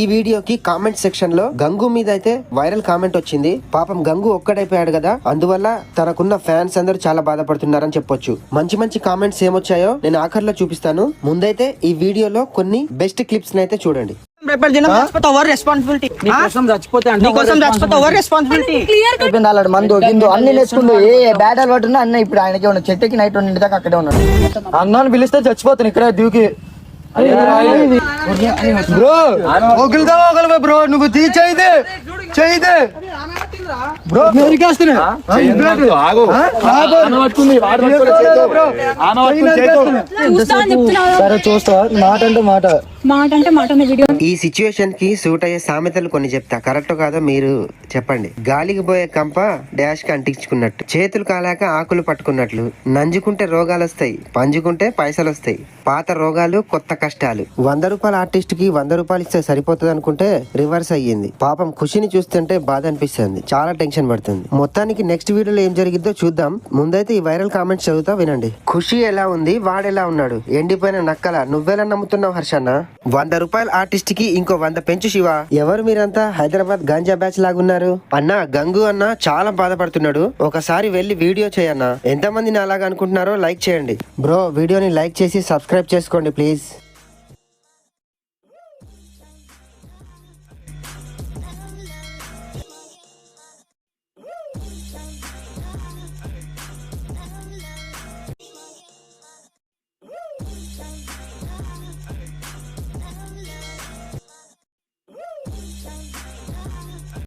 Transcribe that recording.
ఈ వీడియోకి కామెంట్ సెక్షన్లో గంగు మీద అయితే వైరల్ కామెంట్ వచ్చింది. పాపం గంగు ఒక్కడైపోయాడు కదా. అందువల్ల తనకున్న ఫ్యాన్స్ అందరూ చాలా బాధపడుతున్నారని చెప్పొచ్చు. మంచి మంచి కామెంట్స్ ఏమొచ్చాయో నేను ఆఖర్లో చూపిస్తాను. ముందైతే ఈ వీడియోలో కొన్ని బెస్ట్ క్లిప్స్ అయితే చూడండి. చచ్చిపోతే రెస్పాన్సిబిలిటీ నీకోసం చచ్చిపోతే అంటే నీకోసం చచ్చిపోతే ఎవరు రెస్పాన్సిబిలిటీ అయిపోయింది అలాంటి మందు గిందు అన్ని ఏ బ్యాడ్ అలవాటు ఉన్నా అన్న ఇప్పుడు ఆయనకే ఉన్నాడు. చెట్టుకి నైట్ ఉండి దాకా అక్కడే ఉన్నాడు. అన్నాను పిలిస్తే చచ్చిపోతాను ఇక్కడ దూకి బ్రో నువ్వు తీ చేయిదే చేయిదే. బ్రో సరే చూస్తా. మాట అంటే మాట. మాట అంటే మాట వీడియో. ఈ సిచ్యువేషన్కి సూట్ అయ్యే సామెతలు కొన్ని చెప్తా. కరెక్ట్ కాదో మీరు చెప్పండి. గాలికి పోయే కంప డాష్కి అంటించుకున్నట్టు. చేతులు కాలాక ఆకులు పట్టుకున్నట్లు. నంజుకుంటే రోగాలు వస్తాయి. పంజుకుంటే పైసలు వస్తాయి. పాత రోగాలు కొత్త కష్టాలు. వంద రూపాయల ఆర్టిస్ట్కి వంద రూపాయలు ఇస్తే సరిపోతుంది అనుకుంటే రివర్స్ అయ్యింది. పాపం ఖుషిని చూస్తుంటే బాధ అనిపిస్తుంది. చాలా టెన్షన్ పడుతుంది. మొత్తానికి నెక్స్ట్ వీడియోలో ఏం జరిగిద్దో చూద్దాం. ముందైతే ఈ వైరల్ కామెంట్స్ చదువుతా వినండి. ఖుషి ఎలా ఉంది? వాడెలా ఉన్నాడు? ఎండిపోయిన నక్కల. నువ్వెలా నమ్ముతున్నావు హర్షన్న? వంద రూపాయల ఆర్టిస్ట్కి ఇంకో వంద పెంచు శివ. ఎవరు మీరంతా హైదరాబాద్ గంజా బ్యాచ్ లాగున్నారు? అన్న గంగు అన్న చాలా బాధపడుతున్నాడు. ఒకసారి వెళ్ళి వీడియో చేయన్న. ఎంతమంది అలాగా అనుకుంటున్నారో లైక్ చేయండి. బ్రో వీడియోని లైక్ చేసి సబ్స్క్రైబ్ చేసుకోండి ప్లీజ్.